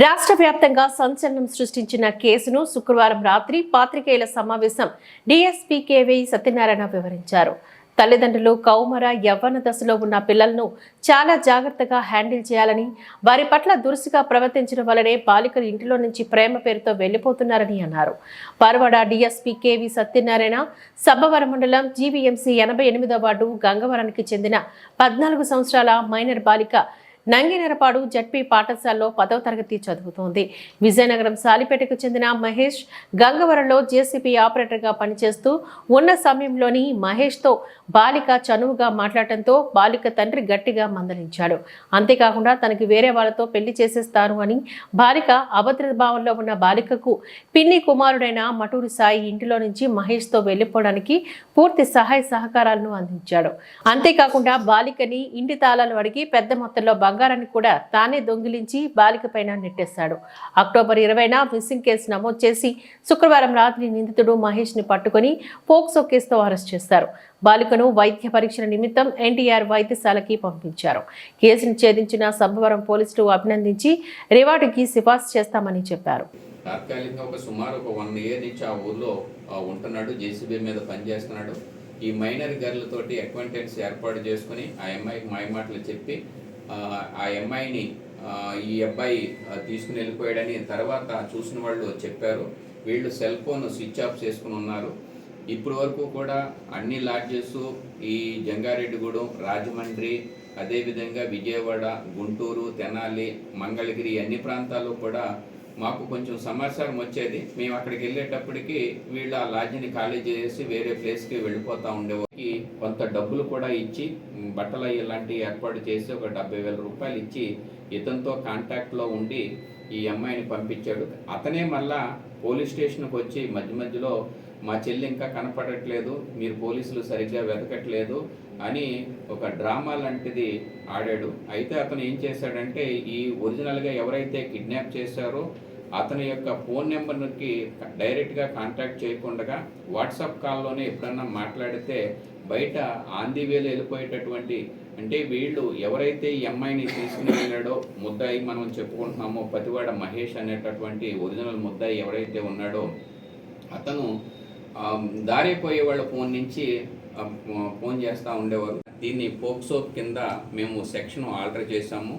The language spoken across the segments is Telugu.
రాష్ట్ర వ్యాప్తంగా సంచలనం సృష్టించిన కేసును శుక్రవారం రాత్రి పాత్రికేయుల సమావేశం డీఎస్పీ కేవీ సత్యనారాయణ వివరించారు. తల్లిదండ్రులు కౌమర యవ్వన దశలో ఉన్న పిల్లలను చాలా జాగ్రత్తగా హ్యాండిల్ చేయాలని వారి పట్ల దురుసుగా ప్రవర్తించడం వలనే బాలికలు ఇంటిలో నుంచి ప్రేమ పేరుతో వెళ్ళిపోతున్నారని అన్నారు. Parawada DSP K V Satyanarayana Sabbavaram మండలం జీవీఎంసీ ఎనభై ఎనిమిదో వార్డు గంగవరానికి చెందిన పద్నాలుగు సంవత్సరాల మైనర్ బాలిక నంగినరపాడు జడ్పీ పాఠశాలలో పదవ తరగతి చదువుతోంది. విజయనగరం సాలిపేటకు చెందిన మహేష్ గంగవరంలో జేసీబీ ఆపరేటర్గా పనిచేస్తూ ఉన్న సమయంలోని మహేష్తో బాలిక చనువుగా మాట్లాడటంతో బాలిక తండ్రి గట్టిగా మందలించాడు. అంతేకాకుండా తనకి వేరే వాళ్ళతో పెళ్ళి చేసేస్తాను అని బాలిక అభద్ర భావంలో ఉన్న బాలికకు పిన్ని కుమారుడైన మటూరి సాయి ఇంటిలో నుంచి మహేష్తో వెళ్ళిపోవడానికి పూర్తి సహాయ సహకారాలను అందించాడు. అంతేకాకుండా బాలికని ఇంటి తాళాలు అడిగి పెద్ద మొత్తంలో బంగారాన్ని కూడా తానే దొంగిలించి బాలిక పైన నెట్టేశాడు. అక్టోబర్ ఇరవైన మిస్సింగ్ కేసు నమోదు చేసి శుక్రవారం రాత్రి నిందితుడు మహేష్ని పట్టుకుని పోక్సో కేసుతో అరెస్ట్ చేశారు. బాలికను వైద్య పరీక్షల నిమిత్తం ఎన్టీఆర్ వైద్యశాలకి పంపించారు. కేసును ఛేదించిన సబ్బవరం పోలీసులు అభినందించి రివార్డుకి సిఫార్సు చేస్తామని చెప్పారు. తాత్కాలికంగా ఒక సుమారు ఒక వన్ ఇయర్ నుంచి ఆ ఊర్లో ఉంటున్నాడు జేసీబీ మీద పనిచేస్తున్నాడు. ఈ మైనర్ గర్ల్ తోటి అక్వైంటెన్స్ ఏర్పాటు చేసుకుని ఆ అమ్మాయికి మాయమాటలు చెప్పి ఆ, అమ్మాయిని ఈ అబ్బాయి తీసుకుని వెళ్ళిపోయాడని తర్వాత చూసిన వాళ్ళు చెప్పారు. వీళ్ళు సెల్ ఫోన్ స్విచ్ ఆఫ్ చేసుకుని ఉన్నారు. ఇప్పటి వరకు కూడా అన్ని లాడ్జెస్ ఈ జంగారెడ్డిగూడెం రాజమండ్రి అదేవిధంగా విజయవాడ గుంటూరు తెనాలి మంగళగిరి అన్ని ప్రాంతాల్లో కూడా మాకు కొంచెం సమాచారం వచ్చేది. మేము అక్కడికి వెళ్ళేటప్పటికి వీళ్ళు ఆ లాడ్జిని ఖాళీ చేసి వేరే ప్లేస్కి వెళ్ళిపోతూ ఉండేవారికి కొంత డబ్బులు కూడా ఇచ్చి బట్టలు ఇలాంటివి ఏర్పాటు చేసి ఒక డెబ్బై వేల రూపాయలు ఇచ్చి ఇతనితో కాంటాక్ట్లో ఉండి ఈ అమ్మాయిని పంపించాడు. అతనే మళ్ళా పోలీస్ స్టేషన్కి వచ్చి మధ్య మధ్యలో మా చెల్లి ఇంకా కనపడట్లేదు మీరు పోలీసులు సరిగ్గా వెతకట్లేదు అని ఒక డ్రామా లాంటిది ఆడాడు. అయితే అతను ఏం చేశాడంటే ఈ ఒరిజినల్గా ఎవరైతే కిడ్నాప్ చేశారో అతని యొక్క ఫోన్ నెంబర్కి డైరెక్ట్గా కాంటాక్ట్ చేయకుండా వాట్సాప్ కాల్లోనే ఎప్పుడన్నా మాట్లాడితే బయట ఆంధీ వేలు వెళ్ళిపోయేటటువంటి అంటే వీళ్ళు ఎవరైతే ఈ అమ్మాయిని తీసుకుని వెళ్ళాడో ముద్దాయి మనం చెప్పుకుంటున్నామో పతివాడ మహేష్ అనేటటువంటి ఒరిజినల్ ముద్దాయి ఎవరైతే ఉన్నాడో అతను దారిపోయే వాళ్ళ ఫోన్ నుంచి ఫోన్ చేస్తూ ఉండేవారు. దీన్ని పోక్సో కింద మేము సెక్షన్ ఆల్టర్ చేశాము.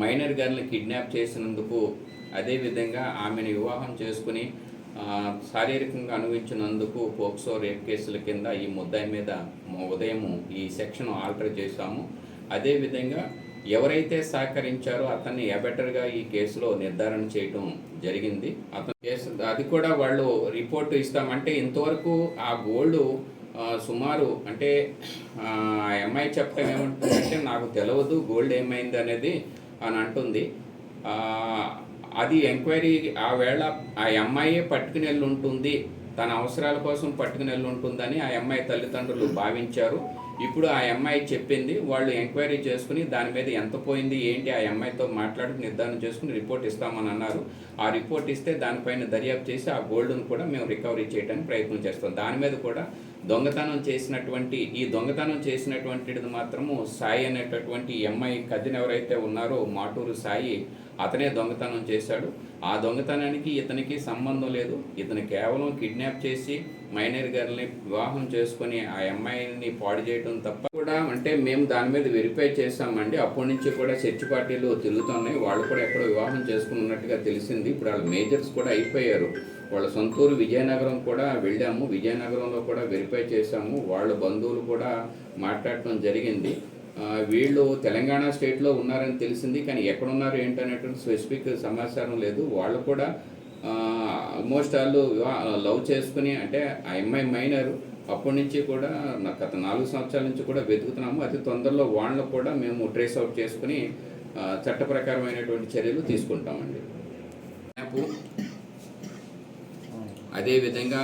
మైనర్ గర్ల్ని కిడ్నాప్ చేసినందుకు అదేవిధంగా ఆమెను వివాహం చేసుకుని శారీరకంగా అనుభవించినందుకు పోక్సో రేప్ కేసుల కింద ఈ ముద్దాయి మీద ఉదయం ఈ సెక్షన్ ఆల్టర్ చేశాము. అదేవిధంగా ఎవరైతే సహకరించారో అతన్ని ఎబెటర్గా ఈ కేసులో నిర్ధారణ చేయటం జరిగింది. అతను కేసు అది కూడా వాళ్ళు రిపోర్ట్ ఇస్తామంటే ఇంతవరకు ఆ గోల్డ్ సుమారు అంటే ఆ అమ్మాయి చెప్పడం ఏమంటుందంటే నాకు తెలియదు గోల్డ్ ఏమైంది అనేది అని అంటుంది. అది ఎంక్వైరీ ఆ వేళ ఆ అమ్మాయే పట్టుకుని వెళ్ళి ఉంటుంది తన అవసరాల కోసం పట్టుకుని వెళ్ళి ఉంటుందని ఆ అమ్మాయి తల్లిదండ్రులు భావించారు. ఇప్పుడు ఆ అమ్మాయి చెప్పింది వాళ్ళు ఎంక్వైరీ చేసుకుని దాని మీద ఎంత పోయింది ఏంటి ఆ అమ్మాయితో మాట్లాడి నిర్ధారణ చేసుకుని రిపోర్ట్ ఇస్తామని అన్నారు. ఆ రిపోర్ట్ ఇస్తే దానిపైన దర్యాప్తు చేసి ఆ గోల్డ్ను కూడా మేము రికవరీ చేయడానికి ప్రయత్నం చేస్తాం. దాని మీద కూడా దొంగతనం చేసినటువంటి ఈ దొంగతనం చేసినటువంటిది మాత్రము సాయి అనేటటువంటి ఈ అమ్మాయి కజిన్ ఎవరైతే ఉన్నారో మాటూరు సాయి అతనే దొంగతనం చేశాడు. ఆ దొంగతనానికి ఇతనికి సంబంధం లేదు. ఇతను కేవలం కిడ్నాప్ చేసి మైనర్ గర్ల్ని వివాహం చేసుకొని ఆ అమ్మాయిని పాడు చేయడం తప్ప కూడా అంటే మేము దాని మీద వెరిఫై చేశామండి. అప్పటి నుంచి కూడా చర్చి పార్టీలు తిరుగుతున్నాయి. వాళ్ళు కూడా ఎక్కడో వివాహం చేసుకున్నట్టుగా తెలిసింది. ఇప్పుడు వాళ్ళు మేజర్స్ కూడా అయిపోయారు. వాళ్ళ సొంతూరు విజయనగరం కూడా వెళ్ళాము. విజయనగరంలో కూడా వెరిఫై చేశాము. వాళ్ళ బంధువులు కూడా మాట్లాడటం జరిగింది. వీళ్ళు తెలంగాణ స్టేట్లో ఉన్నారని తెలిసింది కానీ ఎక్కడున్నారు ఏంటనేటువంటి స్పెసిఫిక్ సమాచారం లేదు. వాళ్ళు కూడా ఆల్మోస్ట్ వాళ్ళు లవ్ చేసుకుని అంటే ఆ అమ్మాయి మైనర్ అప్పటి నుంచి కూడా నాకు గత నాలుగు సంవత్సరాల నుంచి కూడా వెతుకుతున్నాము. అతి తొందరలో వాళ్ళను కూడా మేము ట్రేస్ అవుట్ చేసుకుని చట్ట ప్రకారమైనటువంటి చర్యలు తీసుకుంటామండి. అదేవిధంగా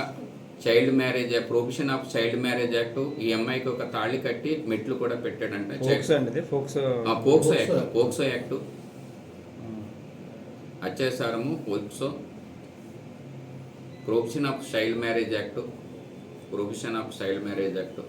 child marriage provision of child marriage act ఈ అమ్మాయికి ఒక తాళి కట్టి మెట్లు కూడా పెట్టాడంట. ఫోక్స్ అండి ఇది ఫోక్స్. ఆ, POCSO act POCSO act. అత్యాచారము POCSO provision of child marriage act provision of child marriage act.